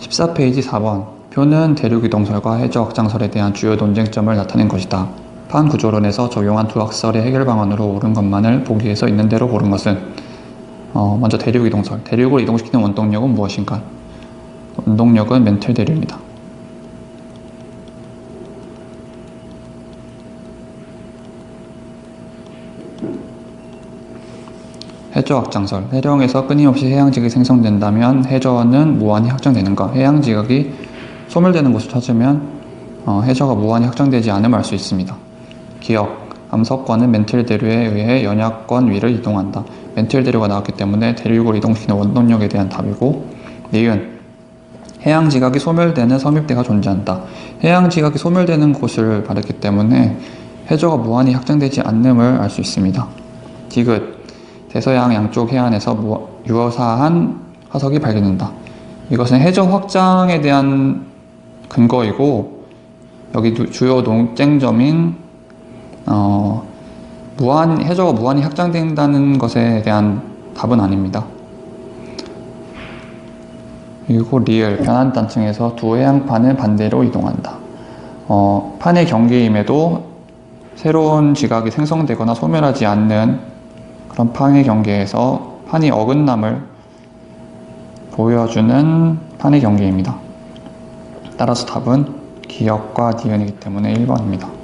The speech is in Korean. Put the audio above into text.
(14페이지 4번) 표는 대륙이동설과 해저확장설에 대한 주요 논쟁점을 나타낸 것이다. 판 구조론에서 적용한 두 학설의 해결 방안으로 옳은 것만을 보기에서 있는 대로 고른 것은 어, 먼저 대륙이동설 대륙을 이동시키는 원동력은 무엇인가 원동력은 멘틀 대륙입니다. 해저 확장설 해령에서 끊임없이 해양지각이 생성된다면 해저는 무한히 확장되는가 해양지각이 소멸되는 곳을 찾으면 어, 해저가 무한히 확장되지 않음을 알 수 있습니다. 기억 암석과는 멘틀 대류에 의해 연약권 위를 이동한다. 멘틀 대류가 나왔기 때문에 대륙을 이동시키는 원동력에 대한 답이고 니은 해양 지각이 소멸되는 섬입대가 존재한다. 해양 지각이 소멸되는 곳을 말했기 때문에 해저가 무한히 확장되지 않음을 알 수 있습니다. 디귿 대서양 양쪽 해안에서 무- 유사한 화석이 발견된다. 이것은 해저 확장에 대한 근거이고 여기 두- 주요 논쟁점인 어, 무한 해저가 무한히 확장된다는 것에 대한 답은 아닙니다. 그리고 리을 변환 단층에서 두 해양판은 반대로 이동한다. 어, 판의 경계임에도 새로운 지각이 생성되거나 소멸하지 않는 그런 판의 경계에서 판이 어긋남을 보여주는 판의 경계입니다. 따라서 답은 기역과 니은이기 때문에 1번입니다.